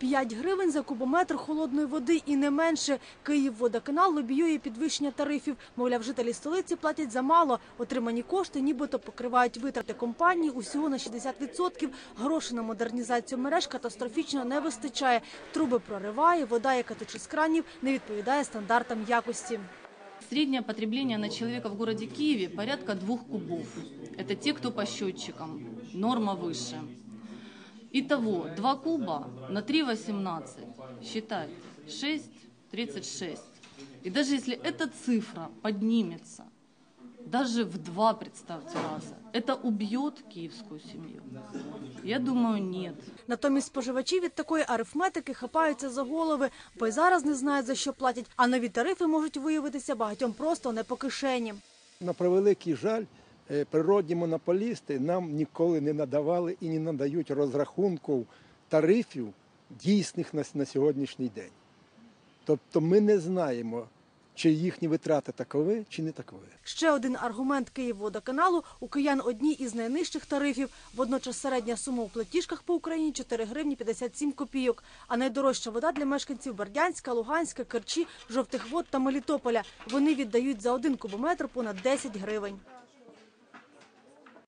5 гривень за кубометр холодної води і не менше. Київводоканал лобіює підвищення тарифів. Мовляв, жителі столиці платять замало. Отримані кошти нібито покривають витрати компанії усього на 60%. Грошей на модернізацію мереж катастрофічно не вистачає. Труби прориває, вода, яка тече з кранів, не відповідає стандартам якості. Среднее потребление на человека в городе Киеве порядка двух кубов. Это те, кто по счетчикам. Норма выше. Итого, 2 куба на 3,18. Считайте. 6,36. И даже если эта цифра поднимется, даже в два, представьте, раза, это убьет киевскую семью? Я думаю, нет. Натомість споживачі від такої арифметики хапаються за голови, бо й зараз не знають, за що платять, а нові тарифи можуть виявитися багатьом просто не по кишені. На превеликий жаль, природні монополісти нам ніколи не надавали і не надають розрахунків тарифів дійсних на, на сьогоднішній день. Тобто ми не знаємо, чи їхні витрати такові, чи не такові. Ще один аргумент Київводоканалу – у киян одні із найнижчих тарифів. Водночас середня сума у платіжках по Україні – 4 гривні 57 копійок. А найдорожча вода для мешканців Бердянська, Луганська, Керчі, Жовтих Вод та Мелітополя. Вони віддають за один кубометр понад 10 гривень.